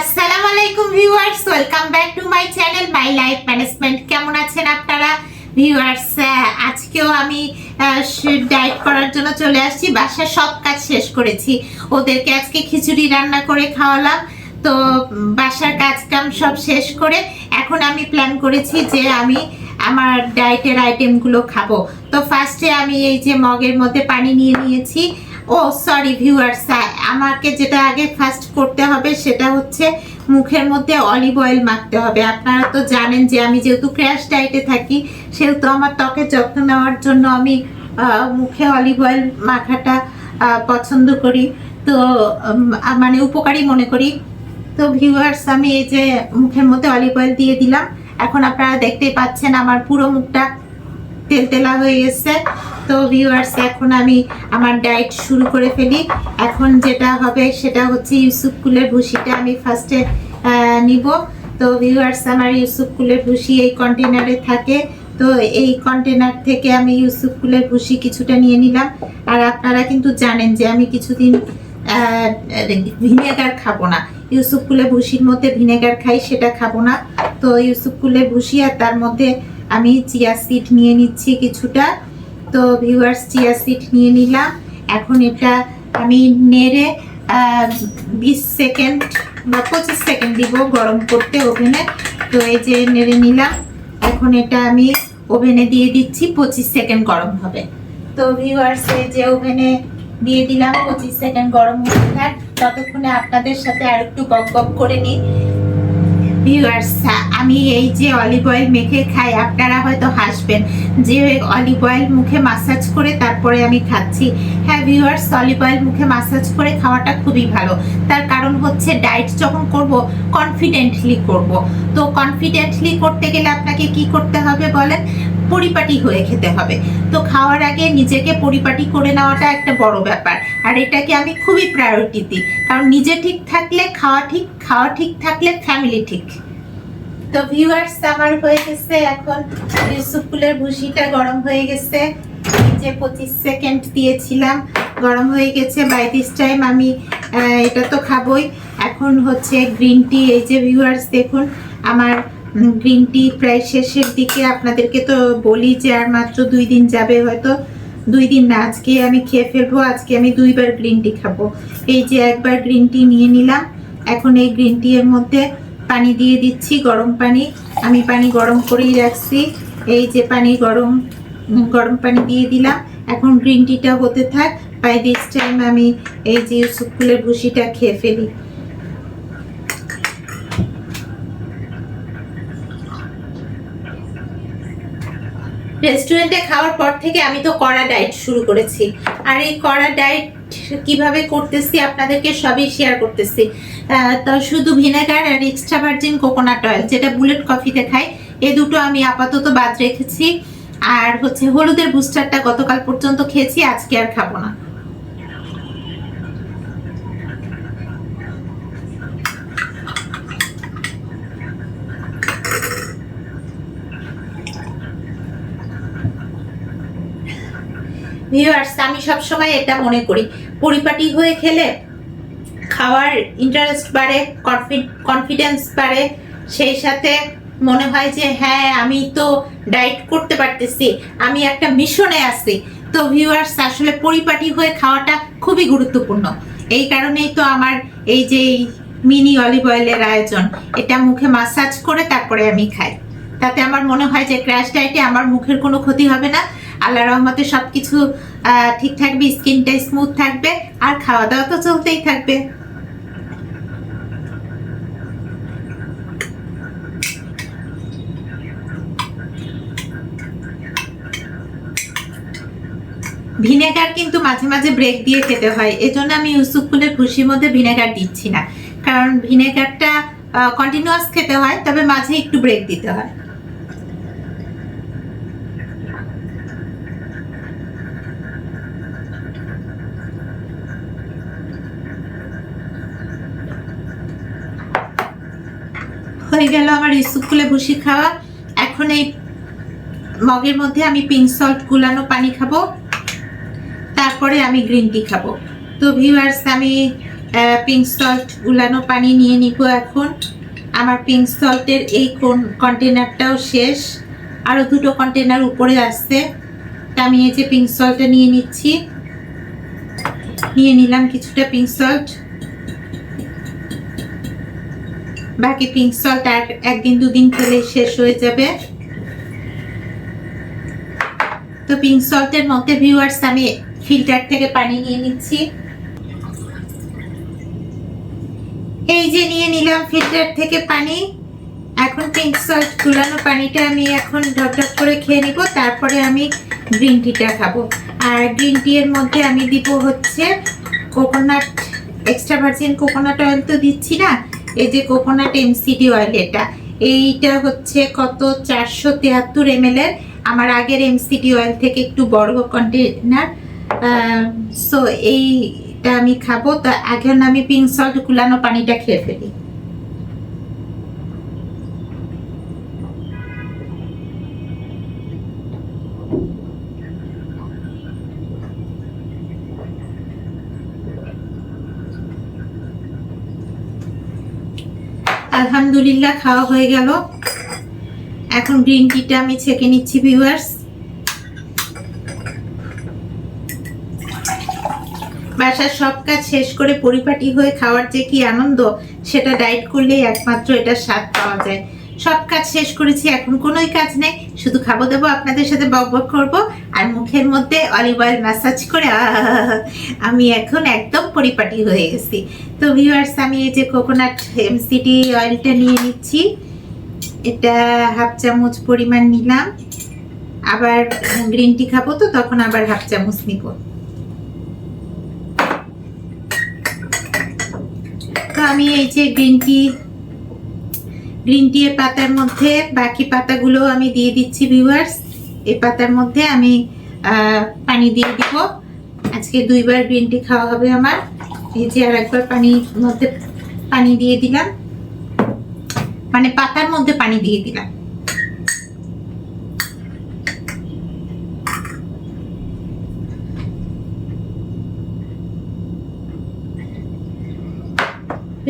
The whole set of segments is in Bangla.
আসসালামু আলাইকুম viewers, welcome back to my channel, my life management. কেমন আছেন আপনারা? ভিউয়ার্স আজকেও আমি ডায়েট করার জন্য চলে আসছি। বাসার সব কাজ শেষ করেছি। ওদেরকে আজকে খিচুড়ি রান্না করে খাওয়ালাম। তো, বাসার কাজ কাম সব শেষ করে এখন আমি প্ল্যান করেছি যে আমি আমার ডায়েটের আইটেমগুলো খাব। তো ফার্স্টে আমি এই যে মগের মধ্যে পানি নিয়ে নিয়েছি। ও সরি ভিউয়ার্স আমাকে যেটা আগে ফার্স্ট করতে হবে সেটা হচ্ছে মুখের মধ্যে অলিভ অয়েল মাখতে হবে। আপনারা তো জানেন যে আমি যেহেতু ক্র্যাশ ডায়েটে থাকি, সেহেতু আমার ত্বকের যত্ন নেওয়ার জন্য আমি মুখে অলিভ অয়েল মাখাটা পছন্দ করি। তো মানে উপকারী মনে করি। তো ভিউয়ার্স আমি এই যে মুখের মধ্যে অলিভ অয়েল দিয়ে দিলাম। এখন আপনারা দেখতেই পাচ্ছেন আমার পুরো মুখটা তেলতেলা হয়ে গেছে। তো ভিউয়ার্স এখন আমি আমার ডায়েট শুরু করে ফেলি। এখন যেটা হবে সেটা হচ্ছে ইউসুফ কুলের ভুসিটা আমি ফার্স্টে নিব। তো ভিউয়ার্স আমার ইউসুফ কুলের ভুসি এই কন্টেনারে থাকে। তো এই কন্টেনার থেকে আমি ইউসুফ কুলের ভুসি কিছুটা নিয়ে নিলাম। আর আপনারা কিন্তু জানেন যে আমি কিছুদিন ভিনেগার খাব না। ইউসুফ কুলের ভুসির মধ্যে ভিনেগার খাই, সেটা খাব না। তো ইউসুফ কুলের ভুসি আর তার মধ্যে আমি চিয়া সিড নিয়ে নিচ্ছি কিছুটা। তো ভিউয়ার্স চিয়া সিড নিয়ে নিলাম। এখন এটা আমি নেড়ে বিশ সেকেন্ড বা পঁচিশ সেকেন্ড দিব গরম করতে ওভেনে। তো এই যে নেড়ে নিলাম। এখন এটা আমি ওভেনে দিয়ে দিচ্ছি, পঁচিশ সেকেন্ড গরম হবে। তো ভিউয়ার্স এই যে ওভেনে দিয়ে দিলাম, পঁচিশ সেকেন্ড গরম হতে থাক ততক্ষণে আপনাদের সাথে আর একটু গপ গপ করে নিই। ভিউয়ার্স আমি এই যে অলিভ অয়েল মেখে খাই, আপনারা হয়তো হাসবেন যে অলিভ অয়েল মুখে মাসাজ করে তারপরে আমি খাচ্ছি। হ্যাঁ ভিউয়ার্স অলিভ অয়েল মুখে মাসাজ করে খাওয়াটা খুবই ভালো। তার কারণ হচ্ছে ডায়েট যখন করব কনফিডেন্টলি করব। তো কনফিডেন্টলি করতে গেলে আপনাকে কি করতে হবে বলেন? পরিপাটি হয়ে খেতে হবে। তো খাওয়ার আগে নিজেকে পরিপাটি করে নেওয়াটা একটা বড় ব্যাপার। আর এটাকে আমি খুবই প্রায়োরিটি দিই। কারণ নিজে ঠিক থাকলে খাওয়া ঠিক খাওয়া ঠিক থাকলে ফ্যামিলি ঠিক। তো ভিউয়ার্স আমার হয়ে গেছে এখন। ইউসুফ ফুলের ভুসিটা গরম হয়ে গেছে। যে পঁচিশ সেকেন্ড দিয়েছিলাম, গরম হয়ে গেছে। বাই দিস টাইম আমি এটা তো খাবই। এখন হচ্ছে গ্রিন টি এই যে ভিউয়ার্স দেখুন, আমার গ্রিন টি প্রায় শেষের দিকে আপনাদেরকে তো বলি যে আর মাত্র দুই দিন যাবে, হয়তো দুই দিন না, আজকে আমি খেয়ে ফেলব, আজকে আমি দুইবার গ্রিন টি খাব। এই যে একবার গ্রিন টি নিয়ে নিলাম, এখন এই গ্রিন টি এর মধ্যে পানি দিয়ে দিচ্ছি, গরম পানি। আমি পানি গরম করেই রাখছি, এই যে পানি গরম গরম পানি দিয়ে দিলাম। এখন গ্রিন টিটা হতে থাক বাই দিস টাইম আমি এই যে ফুলের ভুসিটা খেয়ে ফেলি। রেস্টুরেন্টে খাওয়ার পর থেকে আমি তো কড়া ডায়েট শুরু করেছি। আর এই কড়া ডায়েট কীভাবে করতেছি আপনাদেরকে সবই শেয়ার করতেছি। তো শুধু ভিনেগার আর এক্সট্রা ভার্জিন কোকোনাট অয়েল যেটা বুলেট কফিতে খাই, এ দুটো আমি আপাতত বাদ রেখেছি। আর হচ্ছে হলুদের বুস্টারটা গতকাল পর্যন্ত খেয়েছি, আজকে আর খাব না। ভিউয়ার্স আমি সবসময় এটা মনে করি। পরিপাটি হয়ে খেলে খাওয়ার ইন্টারেস্ট বাড়ে কনফিডেন্স বাড়ে। সেই সাথে মনে হয় যে হ্যাঁ আমি তো ডায়েট করতে পারতেছি, আমি একটা মিশনে আছি। তো ভিউয়ার্স আসলে পরিপাটি হয়ে খাওয়াটা খুবই গুরুত্বপূর্ণ। এই কারণেই তো আমার এই যে মিনি অলিভ অয়েলের আয়োজন, এটা মুখে মাসাজ করে তারপরে আমি খাই। তাতে আমার মনে হয় যে ক্র্যাশ ডায়েটে আমার মুখের কোনো ক্ষতি হবে না। আল্লাহ রহমতে সব কিছু ঠিক থাকবে স্কিনটা স্মুথ থাকবে, আর খাওয়া দাওয়া তো চলতেই থাকবে। ভিনেগার কিন্তু মাঝে মাঝে ব্রেক দিয়ে খেতে হয়, এজন্য আমি ইউসুফ ফুলের খুশির মধ্যে ভিনেগার দিচ্ছি না। কারণ ভিনেগারটা কন্টিনিউয়াস খেতে হয়, তবে মাঝে একটু ব্রেক দিতে হয়। গেল আমার ইউসুফ ফুলে ভুসি খাওয়া। এখন এই মগের মধ্যে আমি পিঙ্ক সল্ট গুলানো পানি খাব। তারপরে আমি গ্রিন টি খাব। তো ভিউয়ার্স আমি পিঙ্ক সল্ট গুলানো পানি নিয়ে নিব এখন। আমার পিঙ্ক সল্টের এই কোন কন্টেনারটাও শেষ। আরও দুটো কন্টেনার উপরে আসছে। তা আমি এই যে পিঙ্ক সল্টটা নিয়ে নিচ্ছি। নিয়ে নিলাম কিছুটা পিঙ্ক সল্ট বাকি পিঙ্ক সল্ট আর একদিন, দুদিন খেলে শেষ হয়ে যাবে। তো পিঙ্ক সল্টের মধ্যে ভিউয়ার্স আমি ফিল্টার থেকে পানি নিয়ে নিচ্ছি। এই যে নিয়ে নিলাম ফিল্টার থেকে পানি। এখন পিঙ্ক সল্ট গুলানো পানিটা আমি এখন ঢক ঢক করে খেয়ে নিব, তারপরে আমি গ্রিন টিটা খাব। আর গ্রিন টি এর মধ্যে আমি দিব হচ্ছে coconut extra virgin coconut oil তো দিচ্ছি না এই যে কোকোনাট এমসিডি অয়েল এটা, এইটা হচ্ছে কত? চারশো তিয়াত্তর এম এর। আমার আগের এমসিডি অয়েল থেকে একটু বড় কন্টেনার সো এইটা আমি খাব। তো এখন আমি পিঙ্ক সল্ট কুলানো পানিটা খেয়ে ফেলি। আলহামদুলিল্লাহ, খাওয়া হয়ে গেল। এখন গ্রিন টিটা আমি ছেঁকে নিচ্ছি ভিউয়ার্স বাসার সব কাজ শেষ করে পরিপাটি হয়ে খাওয়ার যে কি আনন্দ, সেটা ডাইট করলেই একমাত্র এটা স্বাদ পাওয়া যায়। সব কাজ শেষ করেছি, এখন কোনোই কাজ নেই। শুধু খাব দেবো, আপনাদের সাথে বক বক করব আর মুখের মধ্যে অলিভ অয়েল ম্যাসাজ করে আমি এখন একদম পরিপাটি হয়ে গেছি। তো ভিউয়ার্স আমি এই যে কোকোনাট এমসিডি অয়েলটা নিয়ে নিচ্ছি। এটা হাফ চামচ পরিমাণ নিলাম। আবার গ্রিন টি খাব তো, তখন আবার হাফ চামচ নিব। তো আমি এই যে গ্রিন টি গ্রিন টি এর পাতার মধ্যে, বাকি পাতাগুলো আমি দিয়ে দিচ্ছি ভিউয়ার্স এই পাতার মধ্যে আমি পানি দিয়ে দিব। আজকে দুইবার গ্রিন টি খাওয়া হবে আমার। যে আর একবার পানির মধ্যে, পানি দিয়ে দিলাম। মানে পাতার মধ্যে পানি দিয়ে দিলাম।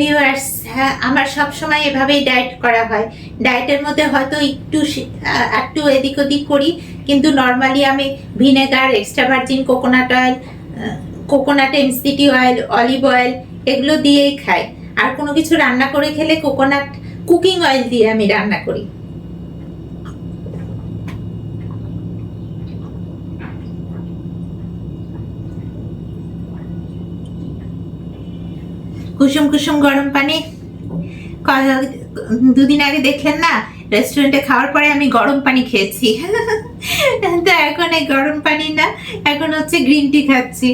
ভিউয়ার্স হ্যাঁ আমার সব সময় এভাবেই ডায়েট করা হয়। ডায়েটের মধ্যে হয়তো একটু একটু এদিক ওদিক করি, কিন্তু নর্মালি আমি vinegar extra virgin coconut oil coconut MCT oil olive oil এগুলো দিয়েই খাই। আর কোনো কিছু রান্না করে খেলে কোকোনাট কুকিং অয়েল দিয়ে আমি রান্না করি। কুসুম কুসুম গরম পানি। দুদিন আগে দেখলেন না রেস্টুরেন্টে খাওয়ার পরে আমি গরম পানি খেয়েছি। তো এখন এই গরম পানি না, এখন হচ্ছে গ্রিন টি খাচ্ছি।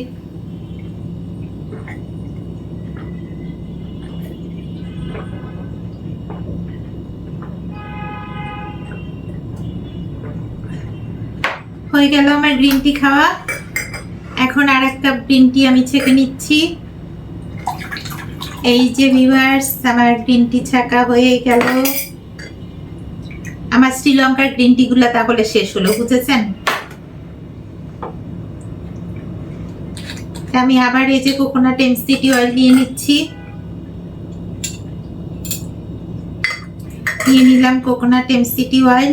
হয়ে গেল আমার গ্রিন টি খাওয়া। এখন আর একটা গ্রিন টি আমি ছেঁকে নিচ্ছি। এই যে ভিউয়ার্স আমার গ্রিন টি ছাকা হয়ে গেল। আমার শ্রীলঙ্কার গ্রিন টি গুলা তাহলে শেষ হলো, বুঝেছেন? আমি আবার এই যে কোকোনাট এমসিটি অয়েল নিয়ে নিচ্ছি। নিয়ে নিলাম কোকোনাট এমসিটি অয়েল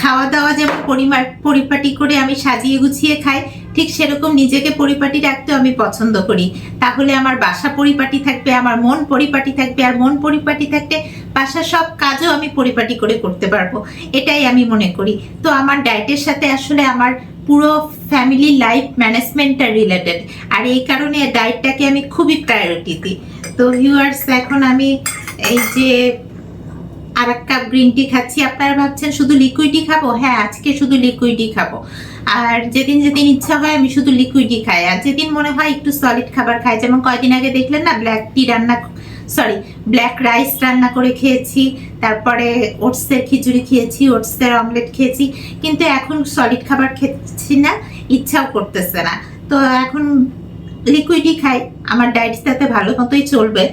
খাওয়া দাওয়া যেমন পরিমার পরিপাটি করে আমি সাজিয়ে গুছিয়ে খাই ঠিক সেরকম নিজেকে পরিপাটি রাখতেও আমি পছন্দ করি। তাহলে আমার বাসা পরিপাটি থাকবে, আমার মন পরিপাটি থাকবে, আর মন পরিপাটি থাকলে বাসার সব কাজও আমি পরিপাটি করে করতে পারব। এটাই আমি মনে করি। তো আমার ডায়েটের সাথে আসলে আমার পুরো ফ্যামিলি লাইফ ম্যানেজমেন্টটা রিলেটেড আর এই কারণে ডায়েটটাকে আমি খুবই প্রায়োরিটি দিই। তো ভিউয়ার্স এখন আমি এই যে আর এক কাপ গ্রিন টি খাচ্ছি। আপনারা ভাবছেন, শুধু লিকুইডই খাব? হ্যাঁ আজকে শুধু লিকুইডই খাব। আর যেদিন যেদিন ইচ্ছা হয় আমি শুধু লিকুইডই খাই। আর যেদিন মনে হয় একটু সলিড খাবার খাই, যেমন কয়দিন আগে দেখলেন না ব্ল্যাক টি রান্না সরি ব্ল্যাক রাইস রান্না করে খেয়েছি, তারপরে ওটসের খিচুড়ি খেয়েছি, ওটসের অমলেট খেয়েছি, কিন্তু এখন সলিড খাবার খেয়েছি না, ইচ্ছাও করতেছে না। তো এখন লিকুইডই খাই, আমার ডায়েট তাতে ভালো মতোই চলবে।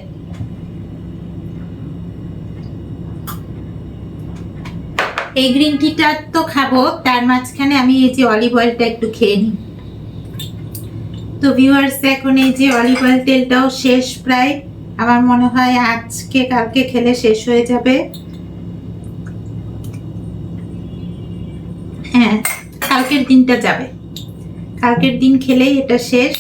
এই গ্রিন টিটা তো খাব, তার মাঝখানে আমি এই যে অলিভ অয়েলটা একটু খেয়ে নিই। তো ভিউয়ার্স এখন এই যে অলিভ অয়েল তেলটাও শেষ প্রায়। আমার মনে হয় আজকে, কালকে খেলে শেষ হয়ে যাবে। হ্যাঁ কালকের দিনটা যাবে। কালকের দিন খেলেই এটা শেষ।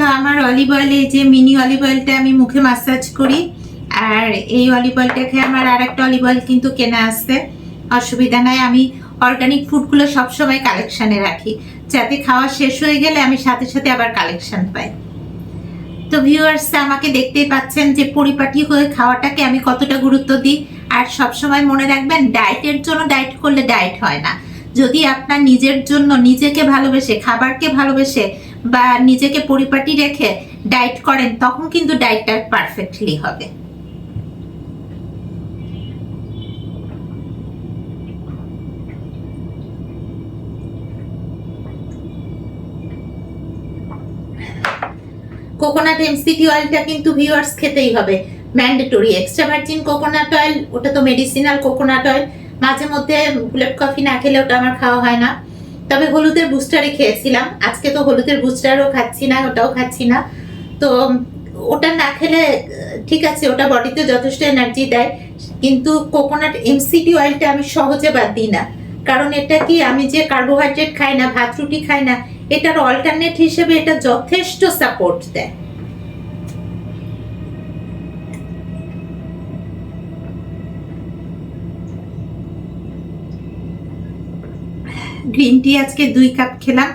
তো আমার অলিভ অয়েল এই যে মিনি অলিভ অয়েলটা আমি মুখে মাসাজ করি। আর এই অলিভ অয়েলটা খেয়ে আমার আর একটা অলিভ অয়েল কিন্তু কেনা আসছে অসুবিধা নাই, আমি অর্গানিক ফুডগুলো সবসময় কালেকশানে রাখি। যাতে খাওয়া শেষ হয়ে গেলে আমি সাথে সাথে আবার কালেকশন পাই। তো ভিউয়ার্স আমাকে দেখতেই পাচ্ছেন যে পরিপাটি হয়ে খাওয়াটাকে আমি কতটা গুরুত্ব দিই। আর সবসময় মনে রাখবেন ডায়েটের জন্য ডায়েট করলে ডায়েট হয় না। যদি আপনার নিজের জন্য নিজেকে ভালোবেসে, খাবারকে ভালোবেসে বা নিজেকে পরিপাটি রেখে ডায়েট করেন, তখন কিন্তু ডায়েটটা পারফেক্টলি হবে। কোকোনাট এমসিটি অয়েলটা কিন্তু ভিউয়ার্স খেতেই হবে। Mandatory extra virgin coconut oil ওটা তো মেডিসিনাল কোকোনাট অয়েল মাঝে মধ্যে বুলেট কফি না খেলে ওটা আমার খাওয়া হয় না। তবে হলুদের বুস্টারে খেয়েছিলাম। আজকে তো হলুদের বুস্টারও খাচ্ছি না, ওটাও খাচ্ছি না। তো, ওটা না খেলে ঠিক আছে, ওটা বডিতে যথেষ্ট এনার্জি দেয়। কিন্তু কোকোনাট এমসিটি অয়েলটা আমি সহজে বাদ দিই না। কারণ এটা কি, আমি যে কার্বোহাইড্রেট খাই না, ভাত রুটি খাই না, এটার অল্টারনেট হিসেবে এটা যথেষ্ট সাপোর্ট দেয়। গ্রিন টি আজকে দুই কাপ খেলাম।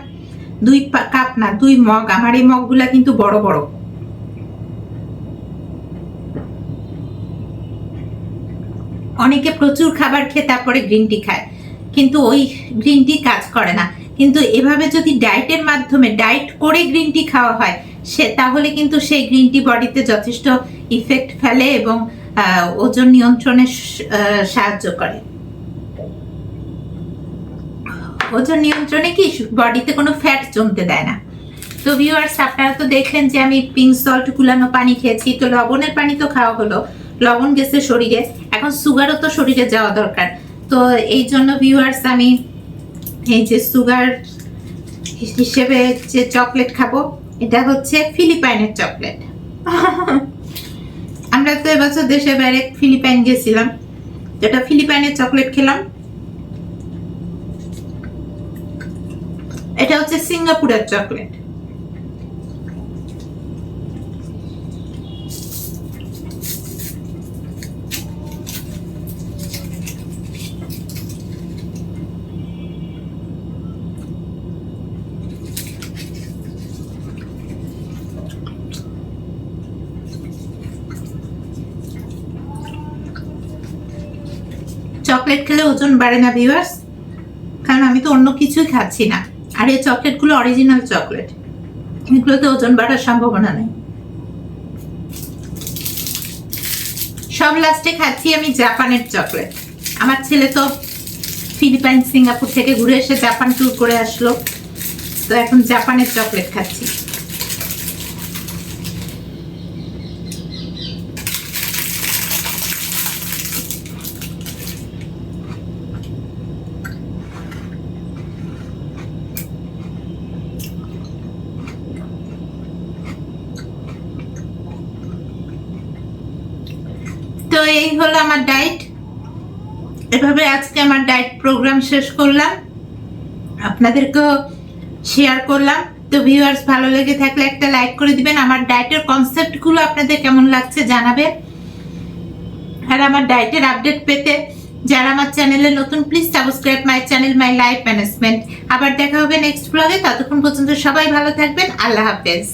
দুই কাপ না, দুই মগ। আমার এই মগগুলা কিন্তু বড় বড়। অনেকে প্রচুর খাবার খেয়ে তারপরে গ্রিন টি খায়। কিন্তু ওই গ্রিন টি কাজ করে না। কিন্তু এভাবে যদি ডায়েটের মাধ্যমে ডায়েট করে গ্রিন টি খাওয়া হয়, সে, তাহলে কিন্তু সেই গ্রিন টি বডিতে যথেষ্ট ইফেক্ট ফেলে এবং ওজন নিয়ন্ত্রণে সাহায্য করে। ওজন নিয়ন্ত্রণে কি বডিতে কোনো ফ্যাট জমতে দেয় না? তো ভিউয়ার্স আপনারা তো দেখলেন যে আমি পিঙ্ক সল্ট গুলানো পানি খেয়েছি, তো লবণের পানি তো খাওয়া হলো। লবণ গেছে শরীরে, এখন সুগারও তো শরীরে যাওয়া দরকার। তো এই জন্য ভিউয়ার্স আমি এই যে সুগার হিসেবে যে চকলেট খাব, এটা হচ্ছে ফিলিপাইনের চকলেট আমরা তো এবছর দেশে বাইরে ফিলিপাইন গেছিলাম। যেটা ফিলিপাইনের চকলেট খেলাম। এটা হচ্ছে সিঙ্গাপুরের চকলেট। চকলেট খেলে ওজন বাড়ে না ভিউয়ার্স কারণ আমি তো অন্য কিছুই খাচ্ছি না। আর এই চকলেটগুলো অরিজিনাল চকলেট। এগুলোতে ওজন বাড়ার সম্ভাবনা নেই। সব লাস্টে খাচ্ছি আমি জাপানের চকলেট। আমার ছেলে তো ফিলিপাইন, সিঙ্গাপুর থেকে ঘুরে এসে জাপান ট্যুর করে আসলো। তো এখন জাপানের চকলেট খাচ্ছি। তো এই হলো আমার ডায়েট এভাবে আজকে আমার ডায়েট প্রোগ্রাম শেষ করলাম। আপনাদেরকেও শেয়ার করলাম। তো ভিউয়ার্স ভালো লেগে থাকলে একটা লাইক করে দিবেন। আমার ডায়েটের কনসেপ্টগুলো আপনাদের কেমন লাগছে জানাবেন। আর আমার ডায়েটের আপডেট পেতে যারা আমার চ্যানেলে নতুন please subscribe my channel my life management আবার দেখা হবে নেক্সট ব্লগে ততক্ষণ পর্যন্ত সবাই ভালো থাকবেন। আল্লাহ হাফেজ।